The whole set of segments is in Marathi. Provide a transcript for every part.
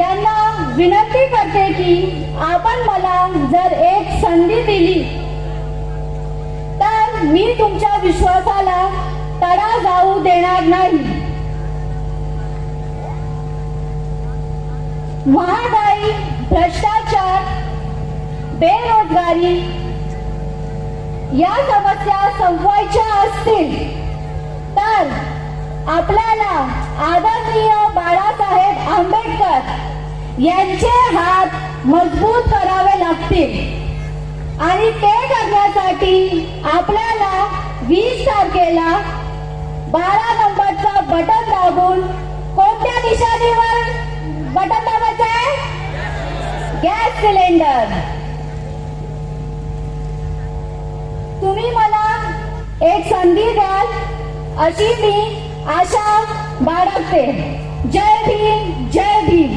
यांना विनंती करते की आपण मला जर एक संधी दिली तर मी तुमच्या विश्वासाला तडा जाऊ देणार नाही. महागाई भ्रष्टाचार बेरोजगारी या समस्या संपवायच्या असतील तर आपल्याला आदरणीय बाळासाहेब आंबेडकर यांचे हात मजबूत करावे लागतील. आणि ते करण्यासाठी आपल्याला वीस तारखेला बारा नंबरचा बटन दाबून कोणत्या निशाणीवर बटन दाबायचं आहे? Gas cylinder. तुम्ही मला एक संधी द्याल अशी मी आशा बाळगते. जय भीम जय भीम.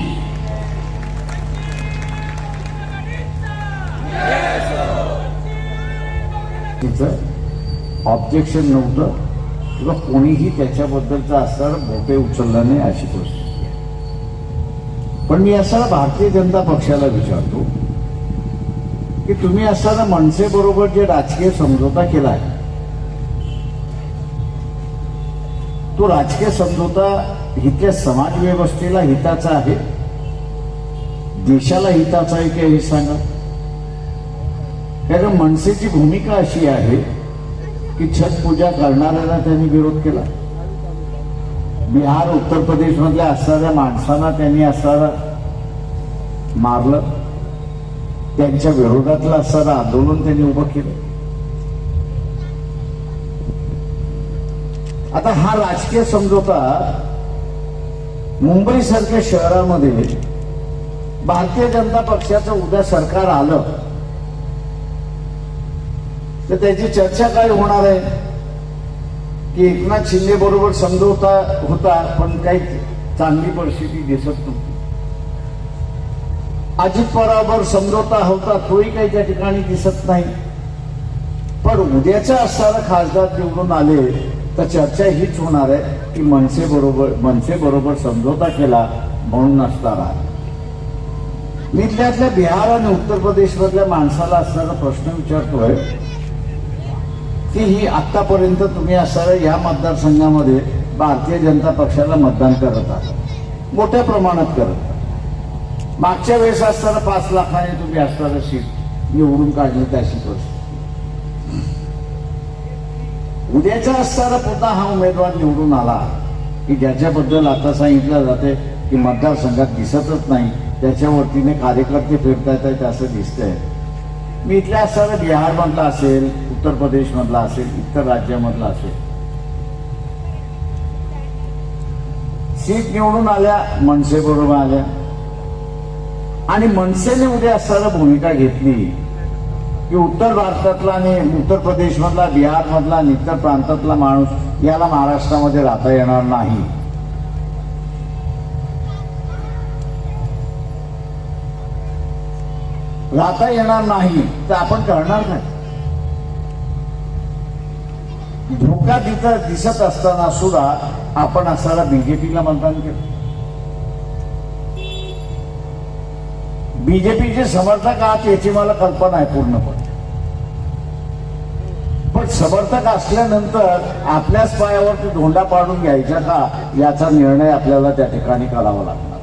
तिचं ऑब्जेक्शन नव्हतं. किंवा कोणीही त्याच्याबद्दलचा असणार मोठे उचलला नाही अशी परिस्थिती पण मी असा भारतीय जनता पक्षाला विचारतो की तुम्ही असताना मनसेबरोबर जे राजकीय समझोता केलाय तो राजकीय समझोता इथल्या समाज व्यवस्थेला हिताचा आहे? देशाला हिताचा आहे की हे सांगा? कारण मनसेची भूमिका अशी आहे की छठ पूजा करणाऱ्याला त्यांनी विरोध केला. बिहार उत्तर प्रदेश मधल्या असणाऱ्या माणसांना त्यांनी असणारा मारलं. त्यांच्या विरोधातलं असणारं आंदोलन त्यांनी उभं केलं. आता हा राजकीय समझोता मुंबई सारख्या शहरामध्ये भारतीय जनता पक्षाचं उद्या सरकार आलं तर त्याची चर्चा काय होणार आहे? की एकनाथ शिंदे बरोबर समजवता होता पण काही चांगली परिस्थिती दिसत नव्हती. अजित पवारावर समजवता होता तोही काही त्या ठिकाणी दिसत नाही. पण उद्याच्या असताना खासदार निवडून आले तर चर्चा हीच होणार आहे की मनसे बरोबर मनसे बरोबर समझोता केला म्हणून असताना मी त्यातल्या बिहार आणि उत्तर प्रदेश मधल्या माणसाला असणारा प्रश्न विचारतोय की ही आतापर्यंत तुम्ही असणाऱ्या या मतदारसंघामध्ये भारतीय जनता पक्षाला मतदान करत आहात. मोठ्या प्रमाणात करत मागच्या वेळेस असताना पाच लाखाने तुम्ही असणारं सीट निवडून काढली त्या सीटवर उद्याचा असताना पुन्हा हा उमेदवार निवडून आला की ज्याच्याबद्दल आता सांगितलं जाते की मतदारसंघात दिसतच नाही त्याच्यावरतीने कार्यकर्ते फिरतायत आहेत असं दिसतंय. मी इथल्या असताना बिहार मधला असेल उत्तर प्रदेशमधला असेल इतर राज्यामधला असेल. सीट निवडून आल्या मनसे बरोबर आल्या. आणि मनसेने उद्या असताना भूमिका घेतली की उत्तर भारतातला आणि उत्तर प्रदेश मधला बिहार मधला आणि इतर प्रांतातला माणूस याला महाराष्ट्रामध्ये राहता येणार नाही. राहता येणार नाही तर आपण करणार नाही धोका तिथं दिसत असताना सुद्धा आपण असायला बीजेपीला मतदान केलं. बीजेपीचे समर्थक आहात याची मला कल्पना आहे पूर्णपणे. पण समर्थक असल्यानंतर आपल्याच पायावरती धोंडा पाडून घ्यायचा का याचा निर्णय आपल्याला त्या ठिकाणी करावा लागणार.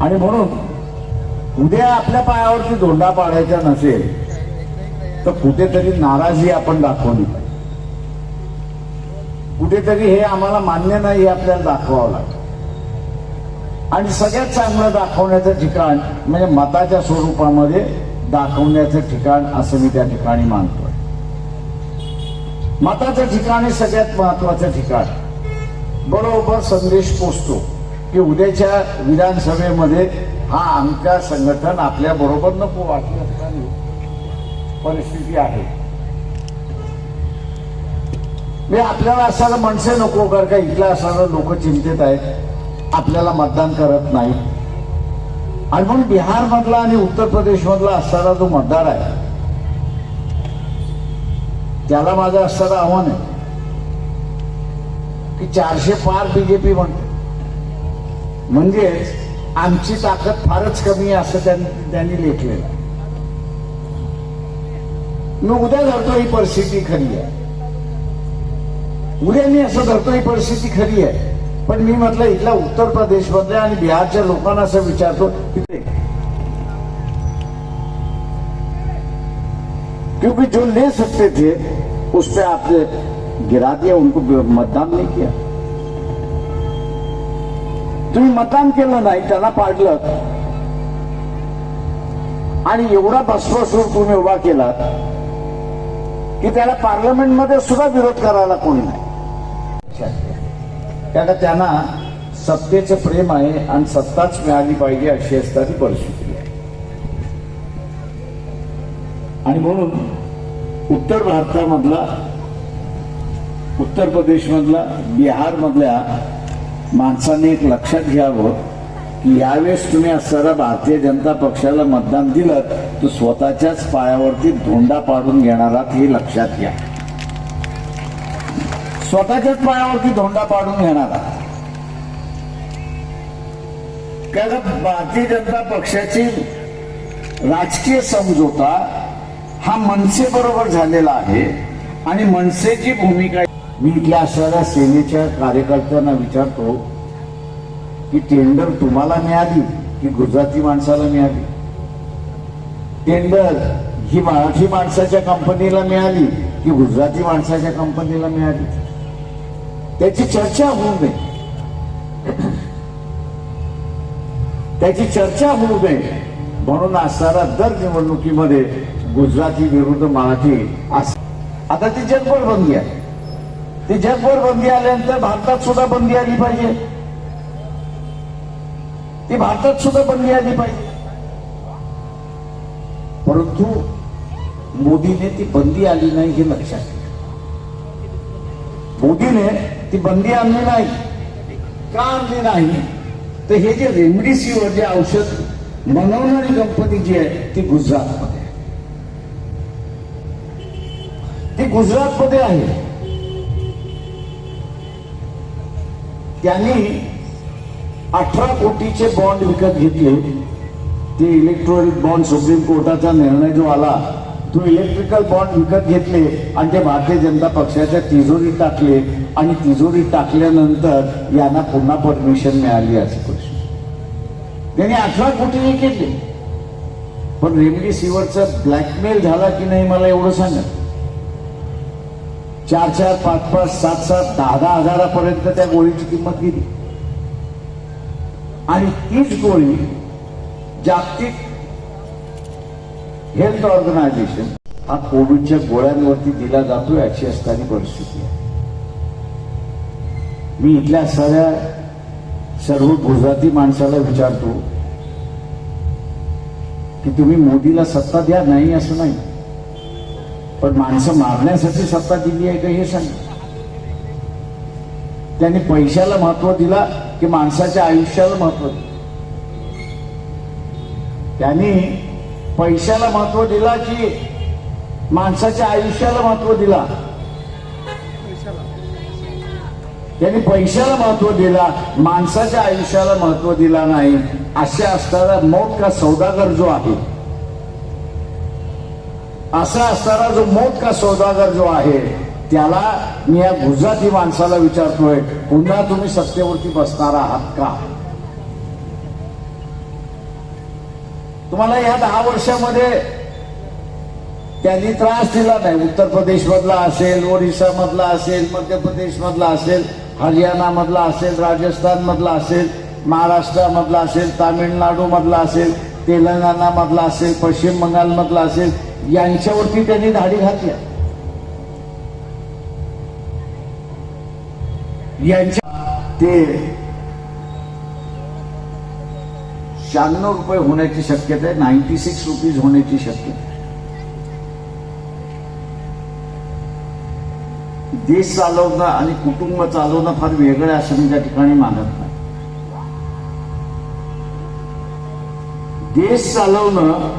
आणि म्हणून उद्या आपल्या पायावरती धोंडा पाडायचा नसेल तर कुठेतरी नाराजी आपण दाखवली पाहिजे. कुठेतरी हे आम्हाला मान्य नाही हे आपल्याला दाखवावं लागतं. आणि सगळ्यात चांगलं दाखवण्याचं ठिकाण म्हणजे मताच्या स्वरूपामध्ये दाखवण्याचं ठिकाण असं मी त्या ठिकाणी मानतोय. मताचं ठिकाण हे सगळ्यात महत्वाचं ठिकाण. बरोबर संदेश पोचतो की उद्याच्या विधानसभेमध्ये हा आमच्या संघटन आपल्या बरोबर नको वाटली असताना परिस्थिती आहे. मी आपल्याला असायला मनसे नको कारण का इथल्या असणारं लोक चिंतेत आहेत. आपल्याला मतदान करत नाही. आणि म्हणून बिहार मधला आणि उत्तर प्रदेश मधला असणारा जो मतदार आहे त्याला माझं असणारं आव्हान आहे. की चारशे पार बीजेपी म्हणते. म्हणजेच आमची ताकद फारच कमी आहे असं त्यांनी त्यांनी लेखलेलं मी उद्या धरतो ही परिस्थिती खरी आहे. उद्या मी असं धरतो ही परिस्थिती खरी आहे. पण मी म्हटलं इथल्या उत्तर प्रदेश मधल्या आणि बिहारच्या लोकांना असं विचारतो क्योंकि जो ले सकते थे उस पर आपने गिरा दिया उनको मतदान नहीं किया। तुम्ही मतदान केलं नाही त्यांना पाडलं आणि एवढा भस्मसूर तुम्ही उभा केला की त्याला पार्लमेंटमध्ये सुद्धा विरोध करायला कोणी नाही. कारण त्यांना सत्तेचं प्रेम आहे आणि सत्ताच मिळाली पाहिजे अशी असणारी परिस्थिती आहे. आणि म्हणून उत्तर भारतामधला उत्तर प्रदेशमधला बिहारमधल्या माणसाने एक लक्षात घ्यावं की यावेळेस तुम्ही असणारा भारतीय जनता पक्षाला मतदान दिलं तर स्वतःच्याच पायावरती धोंडा पाडून घेणारा हे लक्षात घ्या. स्वतःच्याच पायावरती धोंडा पाडून घेणारा कारण भारतीय जनता पक्षाची राजकीय समझोता हा मनसे बरोबर झालेला आहे आणि मनसेची भूमिका मी इथल्या असणाऱ्या सेनेच्या कार्यकर्त्यांना विचारतो की टेंडर तुम्हाला मिळाली की गुजराती माणसाला मिळाली? टेंडर ही मराठी माणसाच्या कंपनीला मिळाली की गुजराती माणसाच्या कंपनीला मिळाली? त्याची चर्चा होऊ नये त्याची चर्चा होऊ नये म्हणून असणारा दर निवडणुकीमध्ये गुजराती विरुद्ध मराठी अस- आता ती जगभर बंदी आहे. ती जगभर बंदी आल्यानंतर भारतात सुद्धा बंदी आली पाहिजे. ती भारतात सुद्धा बंदी आली पाहिजे. परंतु मोदीने ती बंदी आली नाही हे लक्षात घ्या मोदीने ती बंदी आणली नाही. का आणली नाही? तर हे जे रेमडेसिवीर जे औषध बनवणारी कंपनी जी आहे ती गुजरातमध्ये आहे ती गुजरातमध्ये आहे. त्यांनी अठरा कोटीचे बॉन्ड विकत घेतले जे इलेक्ट्रॉनिक बॉन्ड सुप्रीम कोर्टाचा निर्णय जो आला तो इलेक्ट्रिकल बॉन्ड विकत घेतले आणि ते भारतीय जनता पक्षाच्या तिजोरीत टाकले आणि तिजोरीत टाकल्यानंतर यांना पुन्हा परमिशन मिळाली अशी प्रश्न. त्यांनी अठरा कोटी विकले. पण रेमडेसिवीरचा ब्लॅकमेल झाला की नाही मला एवढं सांगा. चार चार पाच पाच सात सात दहा दहा हजारापर्यंत त्या गोळीची किंमत गेली. आणि तीच गोळी जागतिक हेल्थ ऑर्गनायझेशन हा कोविडच्या गोळ्यांवरती दिला जातो याची असताना परिस्थिती आहे. मी इथल्या सगळ्या सर्व गुजराती माणसाला विचारतो की तुम्ही मोदीला सत्ता द्या नाही असं नाही. पण माणसं मारण्यासाठी सत्ता दिली आहे का हे सांग. त्यांनी पैशाला महत्त्व दिला की माणसाच्या आयुष्याला महत्त्व दिलं. त्यांनी पैशाला महत्त्व दिला की माणसाच्या आयुष्याला महत्त्व दिला. त्यांनी पैशाला महत्त्व दिला माणसाच्या आयुष्याला महत्त्व दिला नाही अशा असणारा मौत का सौदागर जो आहे. असा असणारा जो मोठ का सौदागर जो आहे त्याला मी या गुजराती माणसाला विचारतोय पुन्हा तुम्ही सत्तेवरती बसणार आहात का? तुम्हाला या दहा वर्षामध्ये त्यांनी त्रास दिला नाही. उत्तर प्रदेश मधला असेल ओरिसा मधला असेल मध्य प्रदेश मधला असेल हरियाणा मधला असेल राजस्थान मधला असेल महाराष्ट्रामधला असेल तामिळनाडू मधला असेल तेलंगणा मधला असेल पश्चिम बंगाल मधला असेल यांच्यावरती त्यांनी धाडी घातल्या यांच्या ते शहाण्णव रुपये होण्याची शक्यता आहे नाईन्टी सिक्स रुपीज होण्याची शक्यता देश चालवणं आणि कुटुंब चालवणं फार वेगळं असं मी त्या ठिकाणी मानत नाही. देश चालवणं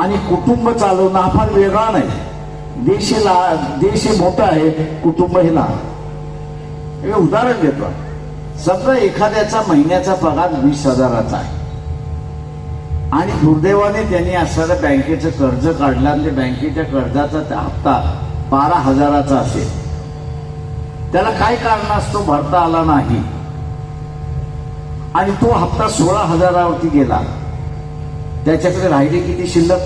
आणि कुटुंब चालवणं हा फार वेगळा नाही. देश हे ला देश हे मोठा आहे कुटुंब हे लहान. हे उदाहरण देतो. समजा एखाद्याचा महिन्याचा पगार वीस हजाराचा आहे. आणि दुर्दैवाने त्यांनी असणाऱ्या बँकेचं कर्ज काढलं आणि बँकेच्या कर्जाचा हप्ता बारा हजाराचा असेल. त्याला काय कारण असतो? भरता आला नाही. आणि तो हप्ता सोळा हजारावरती गेला. त्याच्याकडे राहिले किती शिल्लक?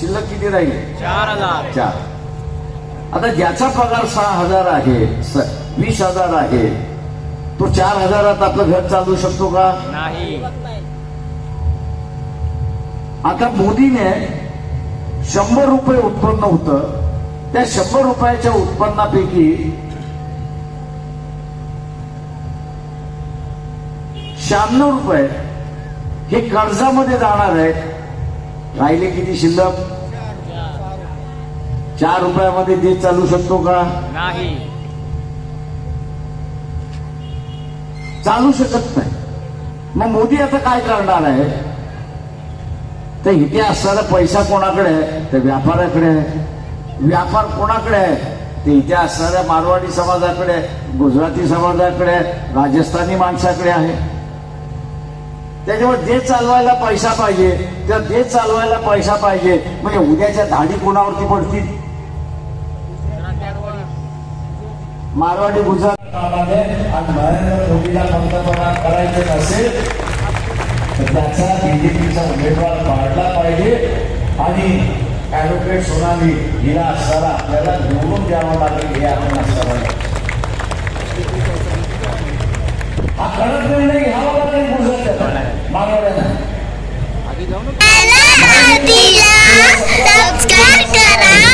शिल्लक किती राहिले? चार हजार. चार. आता ज्याचा पगार सहा हजार आहे वीस हजार आहे तो चार हजारात आपलं घर चालू शकतो का? नाही. आता मोदीने शंभर रुपये उत्पन्न होतं. त्या शंभर रुपयाच्या उत्पन्नापैकी शहाण्णव रुपये हे कर्जामध्ये जाणार आहेत. राहिले किती शिल्लक? चार रुपयामध्ये देश चालू शकतो का? नाही. चालू शकत नाही. मग मोदी आता काय करणार आहे? तर इथे असणारा पैसा कोणाकडे आहे? तर व्यापाऱ्याकडे आहे. व्यापार कोणाकडे आहे? ते इथे असणाऱ्या मारवाडी समाजाकडे गुजराती समाजाकडे राजस्थानी माणसाकडे आहे. त्याच्यामुळे जे चालवायला पैसा पाहिजे तर जे चालवायला पैसा पाहिजे म्हणजे उद्याच्या धाडी कोणावरती पडतील? मारवाडी गुजरात. कामाने आणि नरेंद्र मोदीला पंतप्रधान करायचे नसेल तर त्याचा बीजेपीचा उमेदवार काढला पाहिजे. आणि ऍडव्होकेट सोनाली हिला असताना आपल्याला निवडून द्यावं लागेल हे आपण असताना हा कडक निर्णय घ्यावा लागेल गुजरात मारवाड्यांना आधी जाऊ ना Melody.